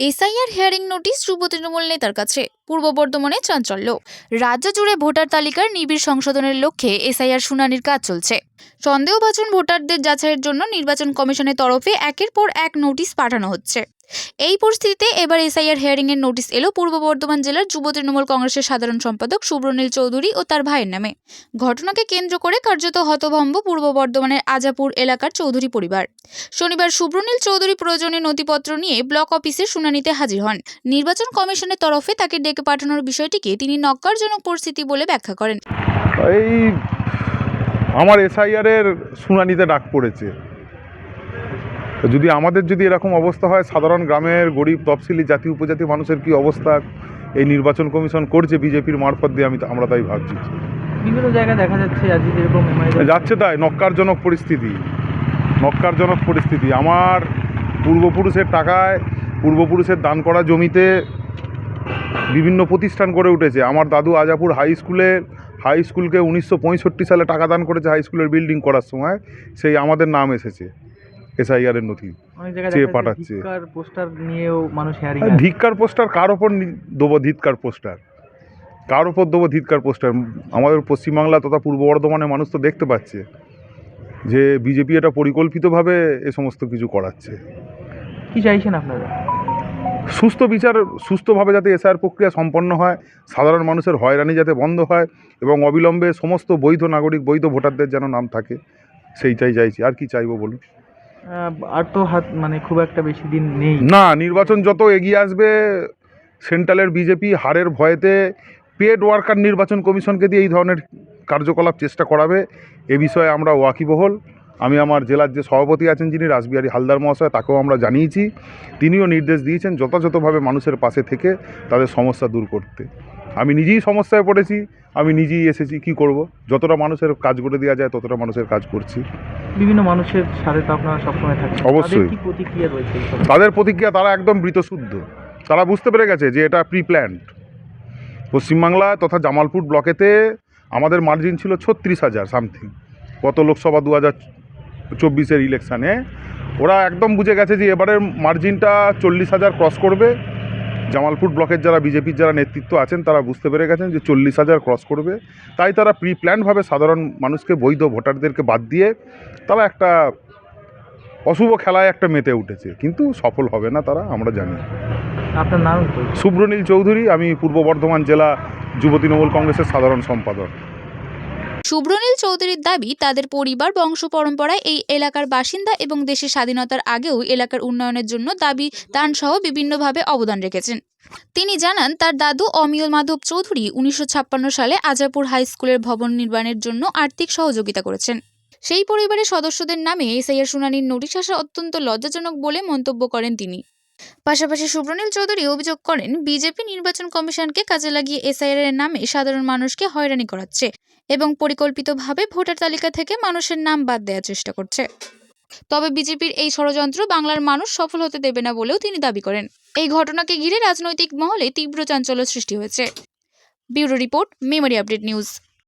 SIR hearing notice যুব তৃণমূল নেতার কাছে। পূর্ব বর্ধমানে চাঞ্চল্য। রাজ্য জুড়ে ভোটার তালিকার নিবিড় সংশোধনের লক্ষ্যে এসআইআর শুনানির কাজ চলছে। সন্দেহভাজন ভোটারদের যাচাইয়ের জন্য নির্বাচন কমিশনের তরফে একের পর এক নোটিশ পাঠানো হচ্ছে। এই পরিস্থিতিতে এবার এসআইআর হিয়ারিং এর নোটিশ এলো পূর্ব বর্ধমান জেলার যুব তৃণমূল কংগ্রেসের সাধারণ সম্পাদক সুব্রনীল চৌধুরী ও তার ভাইয়ের নামে। ঘটনাকে কেন্দ্র করে কার্যত হতভম্ব পূর্ব বর্ধমানের আজাপুর এলাকার চৌধুরী পরিবার। শনিবার সুব্রনীল চৌধুরী প্রয়োজনীয় নথিপত্র নিয়ে ব্লক অফিসে শুনানিতে হাজির হন। নির্বাচন কমিশনের তরফে তাকে ডেকে পাঠানোর বিষয়টিকে তিনি নক্কারজনক পরিস্থিতি বলে ব্যাখ্যা করেন। এই আমার এসআইআর এর শুনানিতে ডাক পড়েছে। তো যদি আমাদের যদি এরকম অবস্থা হয় সাধারণ গ্রামের গরিব তফসিলি জাতি উপজাতি মানুষের কি অবস্থা? এই নির্বাচন কমিশন করছে বিজেপির মারফত দিয়ে আমি আমরা তাই ভাবছি। বিভিন্ন জায়গায় দেখা যাচ্ছে আজকে যেরকম যাচ্ছে তাই নক্কারজনক পরিস্থিতি। নক্কারজনক পরিস্থিতি। আমার পূর্বপুরুষের টাকায় পূর্বপুরুষের দান করা জমিতে বিভিন্ন প্রতিষ্ঠান গড়ে উঠেছে। আমার দাদু আজাপুর হাই স্কুলে হাই স্কুলকে উনিশশো পঁয়ষট্টি সালে টাকা দান করেছে হাই স্কুলের বিল্ডিং করার সময়। সেই আমাদের নাম এসেছে। এসআইআর এর নথি চেয়ে পাঠাচ্ছে। পোস্টার নিয়েও মানুষ ধিক্কার পোস্টার কার ওপর দেবো ধিক্কার পোস্টার? কার ওপর দেবো ধিক্কার পোস্টার? আমাদের পশ্চিমবাংলা তথা পূর্ব বর্ধমানের মানুষ তো দেখতে পাচ্ছে যে বিজেপি এটা পরিকল্পিতভাবে এ সমস্ত কিছু করাচ্ছে। কি চাইছেন আপনারা? সুস্থ বিচার সুস্থভাবে যাতে এসআর প্রক্রিয়া সম্পন্ন হয় সাধারণ মানুষের হয়রানি যাতে বন্ধ হয় এবং অবিলম্বে সমস্ত বৈধ নাগরিক বৈধ ভোটারদের যেন নাম থাকে সেইটাই চাইছি। আর কি চাইব বলুন? আর তো হাত মানে খুব একটা বেশি দিন নেই। না, নির্বাচন যত এগিয়ে আসবে, সেন্ট্রালের বিজেপি হারের ভয়েতে পেড ওয়ার্কার নির্বাচন কমিশনকে দিয়ে এই ধরনের কার্যকলাপ চেষ্টা করাবে। এ বিষয়ে আমরা ওয়াকিবহল। আমি আমার জেলার যে সভাপতি আছেন যিনি রাসবিহারী হালদার মহাশয়, তাকেও আমরা জানিয়েছি। তিনিও নির্দেশ দিয়েছেন, যথাযথভাবে মানুষের পাশে থেকে তাদের সমস্যা দূর করতে। আমি নিজেই সমস্যায় পড়েছি, আমি নিজেই এসেছি, কি করব? যতটা মানুষের কাজ করে দেওয়া যায়, ততটা মানুষের কাজ করছি। বিভিন্ন মানুষের সাথে তো আপনারা সবসময় থাকেন। অবশ্যই। তাদের কি প্রতিক্রিয়া রয়েছে তাদের প্রতিক্রিয়া তারা একদম বৃতশুদ্ধ তারা বুঝতে পেরে গেছে যে এটা প্রি প্ল্যান্ড পশ্চিমবাংলা তথা জামালপুর ব্লকেতে আমাদের মার্জিন ছিল ছত্রিশ হাজার সামথিং গত লোকসভা দু হাজার চব্বিশের ইলেকশানে ওরা একদম বুঝে গেছে যে এবারের মার্জিনটা চল্লিশ হাজার ক্রস করবে। জামালপুর ব্লকের যারা বিজেপির যারা নেতৃত্ব আছেন তারা বুঝতে পেরে গেছেন যে চল্লিশ হাজার ক্রস করবে। তাই তারা প্রি প্ল্যানভাবে সাধারণ মানুষকে বৈধ ভোটারদেরকে বাদ দিয়ে তারা একটা অশুভ খেলায় একটা মেতে উঠেছে। কিন্তু সফল হবে না তারা আমরা জানি। আপনার নাম? সুব্রনীল চৌধুরী আমি পূর্ব বর্ধমান জেলা যুব তৃণমূল কংগ্রেসের সাধারণ সম্পাদক। সুব্রনীল চৌধুরীর দাবি, তাদের পরিবার, বংশ পরম্পরায় এই এলাকার বাসিন্দা এবং দেশের স্বাধীনতার আগেও এলাকার উন্নয়নের জন্য দাবি দান সহ বিভিন্নভাবে অবদান রেখেছেন। তিনি জানান, তার দাদু অমিয় মাধব চৌধুরী উনিশশো ছাপ্পান্ন সালে আজাপুর হাই স্কুলের ভবন নির্মাণের জন্য আর্থিক সহযোগিতা করেছেন। সেই পরিবারের সদস্যদের নামে এসআইআর শুনানির নোটিশ আসা অত্যন্ত লজ্জাজনক বলে মন্তব্য করেন তিনি। পাশাপাশি সুব্রনীল চৌধুরী অভিযোগ করেন, বিজেপি নির্বাচন কমিশনকে কাজে লাগিয়ে এসআইআর এর নামে সাধারণ মানুষকে হয়রানি করাচ্ছে এবং পরিকল্পিতভাবে ভোটার তালিকা থেকে মানুষের নাম বাদ দেওয়ার চেষ্টা করছে। তবে বিজেপির এই ষড়যন্ত্র বাংলার মানুষ সফল হতে দেবে না বলেও তিনি দাবি করেন। এই ঘটনাকে ঘিরে রাজনৈতিক মহলে তীব্র চাঞ্চল্য সৃষ্টি হয়েছে। Bureau report, memory update news.